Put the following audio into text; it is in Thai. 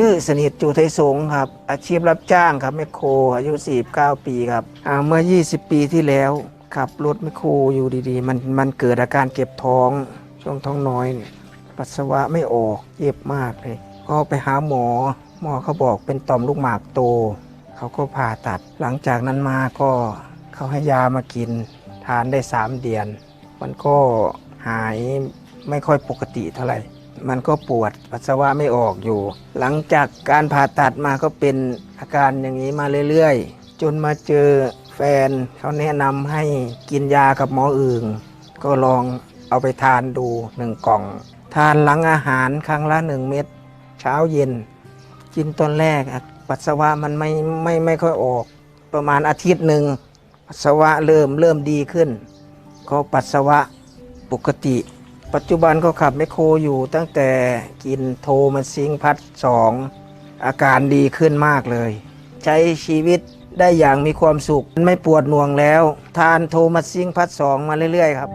ชื่อสนิทจูไทยสงครับ อาชีพรับจ้างครับแมคโคร อายุ 49 ปีครับเมื่อ 20 ปีที่แล้วขับรถแมคโครอยู่ดีๆ มันมันเกิดอาการเก็บท้องช่วงท้องน้อยเนี่ยปัสสาวะไม่ออกเจ็บมากเลย ก็ไปหาหมอ หมอเขาบอกเป็นต่อมลูกหมากโต เขาก็ผ่าตัด หลังจากนั้นมาก็เขาให้ยามากิน ทานได้ 3 เดือน มันก็หายไม่ค่อยปกติเท่าไหร่ มันก็ปวดปัสสาวะไม่ออกอยู่ หลังจากการผ่าตัดมาก็เป็นอาการอย่างนี้มาเรื่อยๆ จนมาเจอแฟนเขาแนะนำให้กินยากับหมออื่นก็ลองเอาไปทานดูหนึ่งกล่อง ทานหลังอาหารครั้งละหนึ่งเม็ดเช้าเย็น กินตอนแรกปัสสาวะมันไม่ไม่ไม่ค่อยออก ประมาณอาทิตย์หนึ่งปัสสาวะเริ่มเริ่มดีขึ้น ก็ปัสสาวะปกติ ปัจจุบันก็ขับแมคโครอยู่ตั้งแต่กินโทมันซิงพัดสองอาการดีขึ้นมากเลย ใช้ชีวิตได้อย่างมีความสุข ไม่ปวดหน่วงแล้ว ทานโทมัสซิงพัดสองมาเรื่อย ๆ ครับ